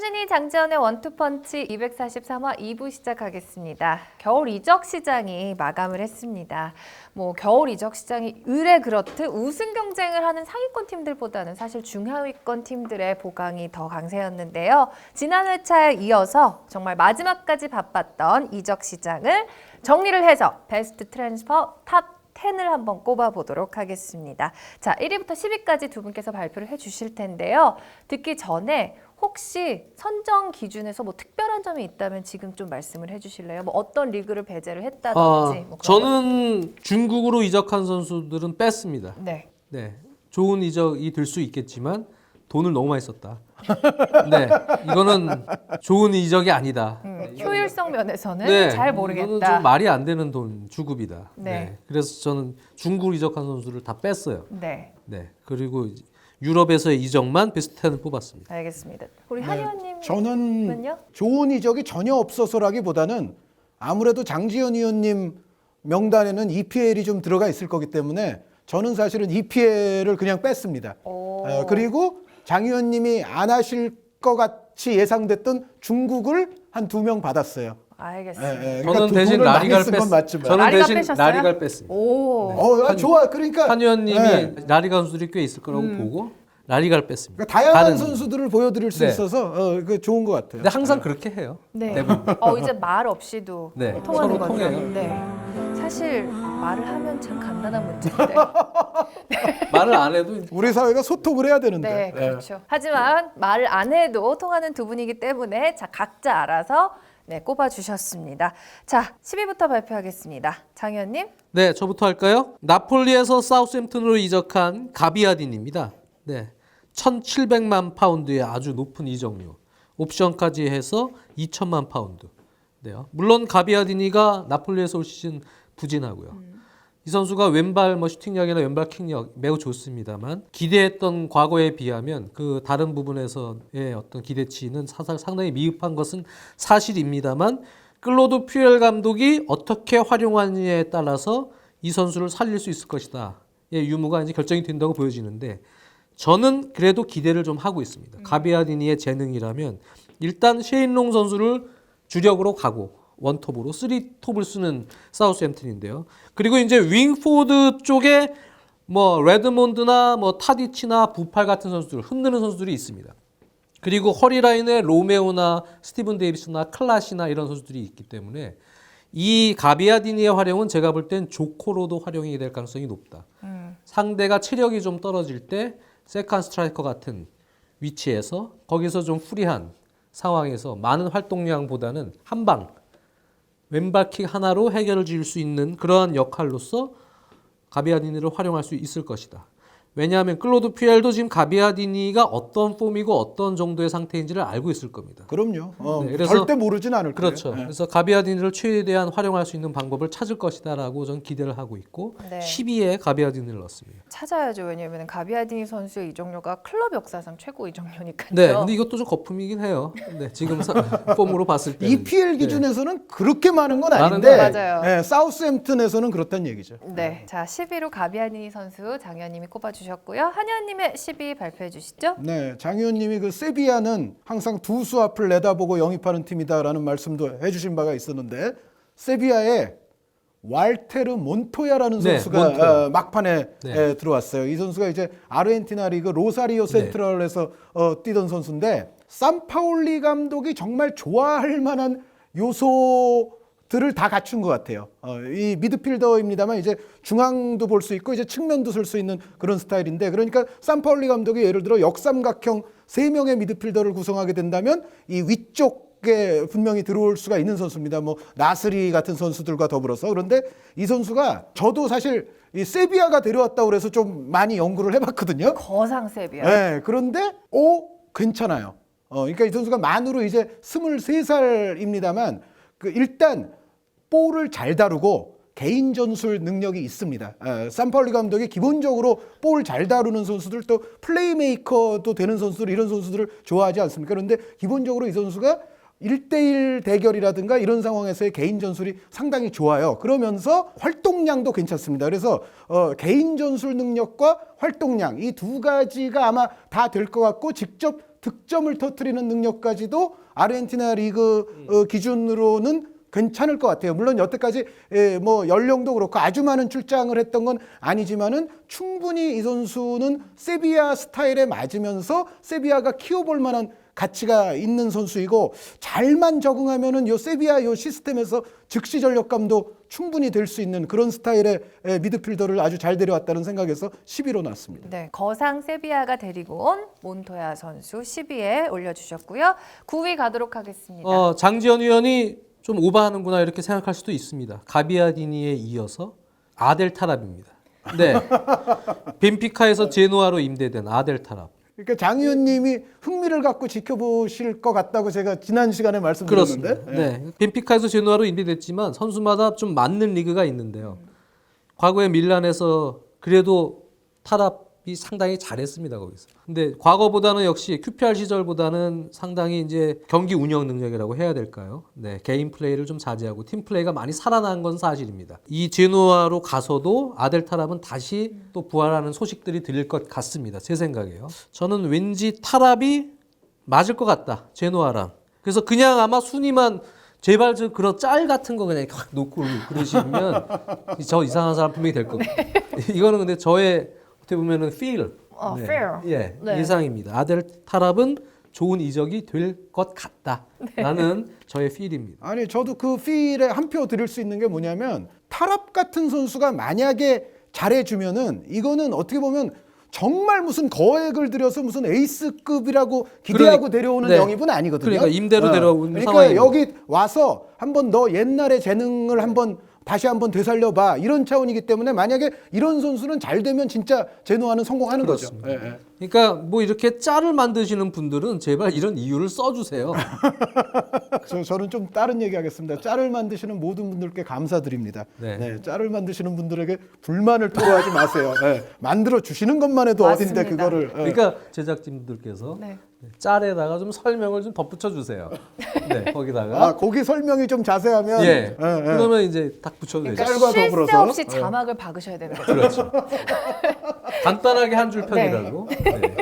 삼진이 장지현의 원투펀치 243화 2부 시작하겠습니다. 겨울 이적 시장이 마감을 했습니다. 뭐 겨울 이적 시장이 의뢰 그렇듯 우승 경쟁을 하는 상위권 팀들보다는 사실 중하위권 팀들의 보강이 더 강세였는데요. 지난 회차에 이어서 정말 마지막까지 바빴던 이적 시장을 정리를 해서 베스트 트랜스퍼 탑 10을 한번 꼽아보도록 하겠습니다. 자, 1위부터 10위까지 두 분께서 발표를 해주실 텐데요. 듣기 전에 혹시 선정 기준에서 뭐 특별한 점이 있다면 지금 좀 말씀을 해주실래요? 뭐 어떤 리그를 배제를 했다든지. 아, 뭐 그런 저는 중국으로 이적한 선수들은 뺐습니다. 거. 네. 네, 좋은 이적이 될 수 있겠지만 돈을 너무 많이 썼다. 네, 이거는 좋은 이적이 아니다. 음, 효율성 면에서는 네, 잘 이거는 모르겠다. 좀 말이 안 되는 돈 주급이다. 네. 네. 그래서 저는 중국으로 이적한 선수를 다 뺐어요. 네, 네, 그리고 이제 유럽에서의 이적만 베스트 10을 뽑았습니다. 알겠습니다. 우리 네, 한의원님 저는 은요? 좋은 이적이 전혀 없어서라기보다는 아무래도 장지현 의원님 명단에는 EPL이 좀 들어가 있을 거기 때문에 저는 사실은 EPL을 그냥 뺐습니다. 오. 어, 그리고 장 의원님이 안 하실 것 같이 예상됐던 중국을 한 두 명 받았어요. 알겠습니다. 예, 예. 저는 그러니까 두 대신 돈을 많이 라리가를 쓴건 뺐. 맞지만. 저는 라리가 대신 빼셨어요? 라리가를 뺐습니다. 오. 어, 아, 좋아. 그러니까 한 의원님이 네. 라리가 선수들이 꽤 있을 거라고 보고 라리가를 뺐습니다. 그러니까 다양한 다른- 선수들을 보여드릴 수 네. 있어서 어, 그 좋은 것 같아요. 근데 항상 그렇게 해요. 네. 대부분. 어 이제 말 없이도 네, 통하는 서로 거죠. 통해요. 네. 사실 말을 하면 참 간단한 문제인데. 말을 안 해도 우리 사회가 소통을 해야 되는데. 네, 예. 그렇죠. 하지만 말을 안 해도 통하는 두 분이기 때문에 자 각자 알아서 네 꼽아 주셨습니다. 자 10위부터 발표하겠습니다. 장 의원님. 네, 저부터 할까요? 나폴리에서 사우스햄튼으로 이적한 가비아딘입니다. 네. 1,700만 파운드의 아주 높은 이적료. 옵션까지 해서 2천만 파운드. 네요. 물론 가비아디니가 나폴리에서 올 시즌 부진하고요. 이 선수가 왼발 뭐 슈팅력이나 왼발 킥력 매우 좋습니다만 기대했던 과거에 비하면 그 다른 부분에서의 어떤 기대치는 사실 상당히 미흡한 것은 사실입니다만 클로드 퓨엘 감독이 어떻게 활용하느냐에 따라서 이 선수를 살릴 수 있을 것이다. 의 유무가 이제 결정이 된다고 보여지는데 저는 그래도 기대를 좀 하고 있습니다. 가비아디니의 재능이라면 일단 셰인롱 선수를 주력으로 가고 원톱으로 쓰리톱을 쓰는 사우스햄튼인데요. 그리고 이제 윙포드 쪽에 뭐 레드몬드나 뭐 타디치나 부팔 같은 선수들 흔드는 선수들이 있습니다. 그리고 허리라인에 로메오나 스티븐 데이비스나 클라시나 이런 선수들이 있기 때문에 이 가비아디니의 활용은 제가 볼 땐 조코로도 활용이 될 가능성이 높다. 상대가 체력이 좀 떨어질 때 세컨 스트라이커 같은 위치에서 거기서 좀 프리한 상황에서 많은 활동량보다는 한 방 왼발킥 하나로 해결을 지을 수 있는 그러한 역할로서 가비아디니를 활용할 수 있을 것이다. 왜냐하면 클로드 피엘도 지금 가비아디니가 어떤 폼이고 어떤 정도의 상태인지를 알고 있을 겁니다. 그럼요. 어, 네, 그래서- 절대 모르진 않을 거예요. 그렇죠. 예. 그래서 가비아디니를 최대한 활용할 수 있는 방법을 찾을 것이다라고 저는 기대를 하고 있고 네. 12에 가비아디니를 넣었습니다. 찾아야죠. 왜냐하면 가비아디니 선수의 이적료가 클럽 역사상 최고 이적료니까요. 네, 근데 이것도 좀 거품이긴 해요. 네, 지금 사- 폼으로 봤을 때 EPL 기준에서는 그렇게 많은 건. 아닌데 맞아요. 예, 사우스햄튼에서는 그렇다는 얘기죠. 네, 자 10위로 가비아디니 선수 장현님이 꼽아주 셨고요. 한현님의 10위 발표해 주시죠. 네, 장 의원님이 그 세비야는 항상 두 수 앞을 내다보고 영입하는 팀이다라는 말씀도 해주신 바가 있었는데 세비야에 왈테르 몬토야라는 네, 선수가 몬토야. 어, 막판에 네. 에, 들어왔어요. 이 선수가 이제 아르헨티나 리그 로사리오 네. 센트럴에서 어, 뛰던 선수인데 산파올리 감독이 정말 좋아할 만한 요소 들을 다 갖춘 것 같아요. 어, 이 미드필더입니다만 이제 중앙도 볼 수 있고 이제 측면도 쓸수 있는 그런 스타일인데 그러니까 산파올리 감독이 예를 들어 역삼각형 세 명의 미드필더를 구성하게 된다면 이 위쪽 에 분명히 들어올 수가 있는 선수입니다. 뭐 나스리 같은 선수들과 더불어서 그런데 이 선수가 저도 사실 이 세비야가 데려왔다고 그래서 좀 많이 연구를 해봤거든요. 거상 세비야. 네, 그런데 오 괜찮아요. 어, 그러니까 이 선수가 만으로 이제 23살입니다만 그 일단 볼을 잘 다루고 개인 전술 능력이 있습니다. 어, 산파울리 감독이 기본적으로 볼 잘 다루는 선수들 또 플레이메이커도 되는 선수들 이런 선수들을 좋아하지 않습니까? 그런데 기본적으로 이 선수가 1대1 대결이라든가 이런 상황에서의 개인 전술이 상당히 좋아요. 그러면서 활동량도 괜찮습니다. 그래서 어, 개인 전술 능력과 활동량 이 두 가지가 아마 다 될 것 같고 직접 득점을 터트리는 능력까지도 아르헨티나 리그 어, 기준으로는 괜찮을 것 같아요. 물론 여태까지 예, 뭐 연령도 그렇고 아주 많은 출장을 했던 건 아니지만은 충분히 이 선수는 세비야 스타일에 맞으면서 세비야가 키워볼 만한 가치가 있는 선수이고 잘만 적응하면은 요 세비야 요 시스템에서 즉시 전력감도 충분히 될 수 있는 그런 스타일의 예, 미드필더를 아주 잘 데려왔다는 생각에서 11호 났습니다. 네, 거상 세비야가 데리고 온 몬토야 선수 10위에 올려주셨고요. 9위 가도록 하겠습니다. 어, 장지현 위원이 좀 오버하는구나 이렇게 생각할 수도 있습니다. 가비아디니에 이어서 아델 타랍입니다. 네. 벤피카에서 제노아로 임대된 아델 타랍. 그러니까 장 의원님이 흥미를 갖고 지켜보실 것 같다고 제가 지난 시간에 말씀드렸는데 그렇습니다. 네. 벤피카에서 제노아로 임대됐지만 선수마다 좀 맞는 리그가 있는데요. 과거에 밀란에서 그래도 타랍이 상당히 잘했습니다 거기서. 근데 과거보다는 역시 QPR 시절보다는 상당히 이제 경기 운영 능력이라고 해야 될까요? 네, 개인 플레이를 좀 자제하고 팀 플레이가 많이 살아난 건 사실입니다. 이 제노아로 가서도 아델 타랍은 다시 또 부활하는 소식들이 들릴 것 같습니다. 제 생각에요. 저는 왠지 타랍이 맞을 것 같다. 제노아랑. 그래서 그냥 아마 순위만 제발 저 그런 짤 같은 거 그냥 확 놓고 그러시면 저 이상한 사람 분명히 될 겁니다. 이거는 근데 저의 어떻게 보면은 feel. 어, feel. 예, 네. 예상입니다. 아델 타랍은 좋은 이적이 될 것 같다라는 저의 feel입니다. 아니 저도 그 필에 한 표 드릴 수 있는 게 뭐냐면 타랍 같은 선수가 만약에 잘해주면은 이거는 어떻게 보면 정말 무슨 거액을 들여서 무슨 에이스급이라고 기대하고 그러니- 내려오는 네. 영입은 아니거든요. 그러니까 임대로 데려온 그러니까 상황이고. 여기 와서 한번 너 옛날의 재능을 한번 다시 한번 되살려봐 이런 차원이기 때문에 만약에 이런 선수는 잘 되면 진짜 제노아는 성공하는 거죠. 예, 예. 그러니까 뭐 이렇게 짤을 만드시는 분들은 제발 이런 이유를 써주세요. 저, 저는 좀 다른 얘기 하겠습니다. 짤을 만드시는 모든 분들께 감사드립니다. 네. 네. 짤을 만드시는 분들에게 불만을 토로하지 마세요. 네, 만들어 주시는 것만 해도 맞습니다. 어딘데 그거를 예. 그러니까 제작진분들께서 네. 짤에다가 좀 설명을 좀 덧붙여 주세요. 네, 거기다가. 아 거기 설명이 좀 자세하면 예. 예, 예. 그러면 이제 딱 붙여도 되죠. 그러니까 짤과 쉴새 더불어서. 없이 자막을 박으셔야 되는 거죠. 그렇죠. 간단하게 한 줄 편이라고. 네.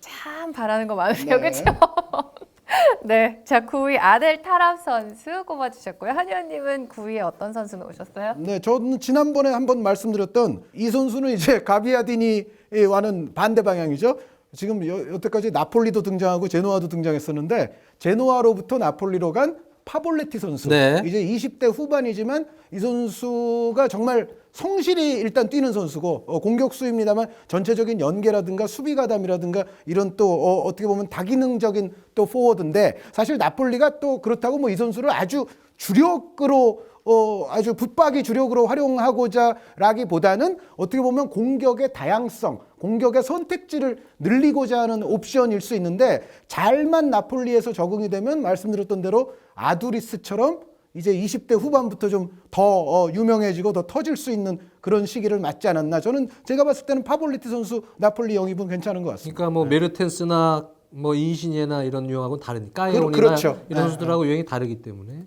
참 바라는 거 많으세요, 네. 그렇죠? 네, 자 9위 아델 타랍 선수 꼽아주셨고요. 한의원님은 9위에 어떤 선수 놓으셨어요? 네, 저는 지난번에 한번 말씀드렸던 이 선수는 이제 가비아디니와는 반대 방향이죠. 지금 여, 여태까지 나폴리도 등장하고 제노아도 등장했었는데 제노아로부터 나폴리로 간 파볼레티 선수. 네. 이제 20대 후반이지만 이 선수가 정말 성실히 일단 뛰는 선수고 어, 공격수입니다만 전체적인 연계라든가 수비 가담이라든가 이런 또 어, 어떻게 보면 다기능적인 또 포워드인데 사실 나폴리가 또 그렇다고 뭐 이 선수를 아주 주력으로 어, 아주 붙박이 주력으로 활용하고자라기보다는 어떻게 보면 공격의 다양성, 공격의 선택지를 늘리고자 하는 옵션일 수 있는데 잘만 나폴리에서 적응이 되면 말씀드렸던 대로 아두리스처럼 이제 20대 후반부터 좀 더 유명해지고 더 터질 수 있는 그런 시기를 맞지 않았나. 저는 제가 봤을 때는 파볼리티 선수 나폴리 영입은 괜찮은 것 같습니다. 그러니까 뭐 메르텐스나 뭐 인시니에나 이런 유형하고는 다르니까 그- 까이론이나 그렇죠. 이런 네, 선수들하고 유형이 다르기 때문에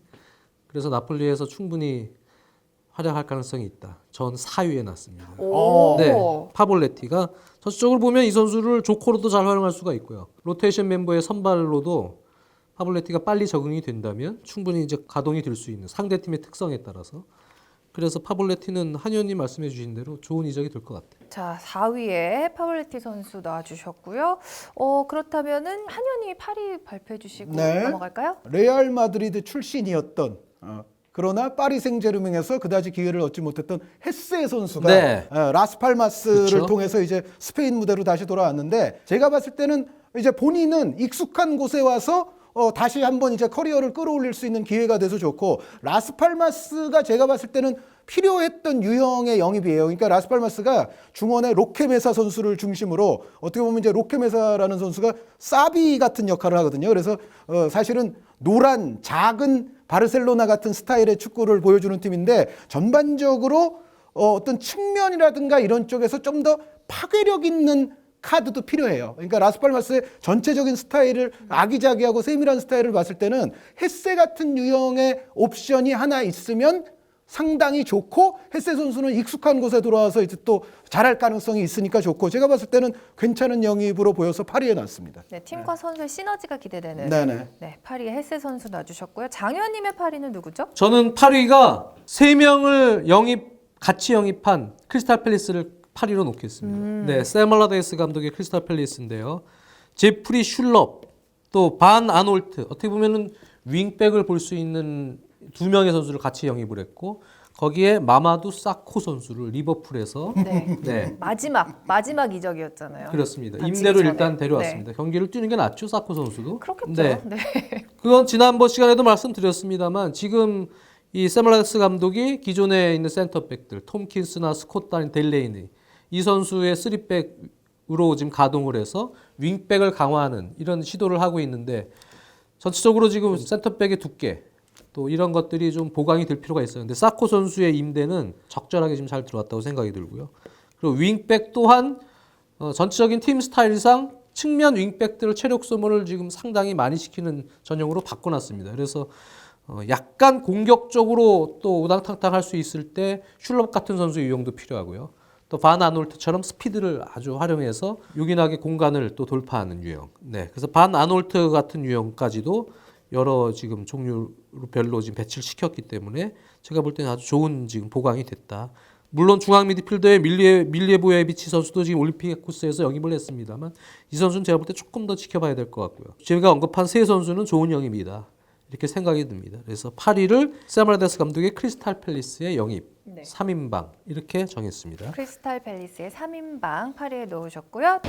그래서 나폴리에서 충분히 활약할 가능성이 있다. 전 4위에 놨습니다. 오, 네, 파볼레티가 전체적으로 보면 이 선수를 조커로도 잘 활용할 수가 있고요. 로테이션 멤버의 선발로도 파볼레티가 빨리 적응이 된다면 충분히 이제 가동이 될 수 있는 상대 팀의 특성에 따라서 그래서 파볼레티는 한의원님 말씀해 주신 대로 좋은 이적이 될 것 같아요. 자 4위에 파블레티 선수 놔주셨고요. 어 그렇다면은 한현이 8위 발표해 주시고 네. 넘어갈까요? 레알 마드리드 출신이었던 어, 그러나 파리 생제르맹에서 그다지 기회를 얻지 못했던 헤세 선수가 네. 어, 라스팔마스를 그렇죠. 통해서 이제 스페인 무대로 다시 돌아왔는데 제가 봤을 때는 이제 본인은 익숙한 곳에 와서 어, 다시 한번 이제 커리어를 끌어올릴 수 있는 기회가 돼서 좋고 라스팔마스가 제가 봤을 때는 필요했던 유형의 영입이에요. 그러니까 라스팔마스가 중원의 로케메사 선수를 중심으로 어떻게 보면 이제 로케메사라는 선수가 사비 같은 역할을 하거든요. 그래서 어, 사실은 노란 작은 바르셀로나 같은 스타일의 축구를 보여주는 팀인데 전반적으로 어, 어떤 측면이라든가 이런 쪽에서 좀 더 파괴력 있는 카드도 필요해요. 그러니까 라스팔마스의 전체적인 스타일을 아기자기하고 세밀한 스타일을 봤을 때는 헤세 같은 유형의 옵션이 하나 있으면 상당히 좋고 헤세 선수는 익숙한 곳에 들어와서 이제 또 잘할 가능성이 있으니까 좋고 제가 봤을 때는 괜찮은 영입으로 보여서 8위에 놨습니다. 네, 팀과 선수의 시너지가 기대되는 네네. 네, 8위에 헬세 선수 놔주셨고요. 장현님의 8위는 누구죠? 저는 8위가 3명을 영입 같이 영입한 크리스탈 팰리스를 8위로 놓겠습니다. 네, 세멀라데스 감독의 크리스탈 팰리스인데요. 제프리 슐럽 또 반 아놀트 어떻게 보면은 윙백을 볼 수 있는 두 명의 선수를 같이 영입을 했고 거기에 마마두 사코 선수를 리버풀에서 네. 네. 마지막 마지막 이적이었잖아요. 그렇습니다. 다치기 임대로 전에. 일단 데려왔습니다. 경기를 뛰는 게 낫죠, 사코 선수도. 그렇겠죠. 네. 네. 그건 지난번 시간에도 말씀드렸습니다만 지금 이 세멀라스 감독이 기존에 있는 센터백들 톰킨스나 스콧단 델레이니 이 선수의 쓰리백으로 지금 가동을 해서 윙백을 강화하는 이런 시도를 하고 있는데 전체적으로 지금 센터백의 두께 또 이런 것들이 좀 보강이 될 필요가 있어요. 근데 사코 선수의 임대는 적절하게 지금 잘 들어왔다고 생각이 들고요. 그리고 윙백 또한 어, 전체적인 팀 스타일상 측면 윙백들을 체력 소모를 지금 상당히 많이 시키는 전형으로 바꿔놨습니다. 그래서 어, 약간 공격적으로 또 우당탕탕 할 수 있을 때 슐럽 같은 선수의 유용도 필요하고요. 또 반 아놀트처럼 스피드를 아주 활용해서 요긴하게 공간을 또 돌파하는 유형. 네, 그래서 반 아놀트 같은 유형까지도 여러 지금 종류별로 지금 배치를 시켰기 때문에 제가 볼 때는 아주 좋은 지금 보강이 됐다. 물론 중앙 미드필더의 밀리에 밀리에보예비치 선수도 지금 올림픽 코스에서 영입을 했습니다만 이 선수는 제가 볼 때 조금 더 지켜봐야 될 것 같고요. 제가 언급한 세 선수는 좋은 영입이다. 이렇게 생각이 듭니다. 그래서 8위를 세마라데스 감독의 크리스탈 팰리스의 영입 네. 3인방 이렇게 정했습니다. 크리스탈 팰리스의 3인방 8위에 넣으셨고요.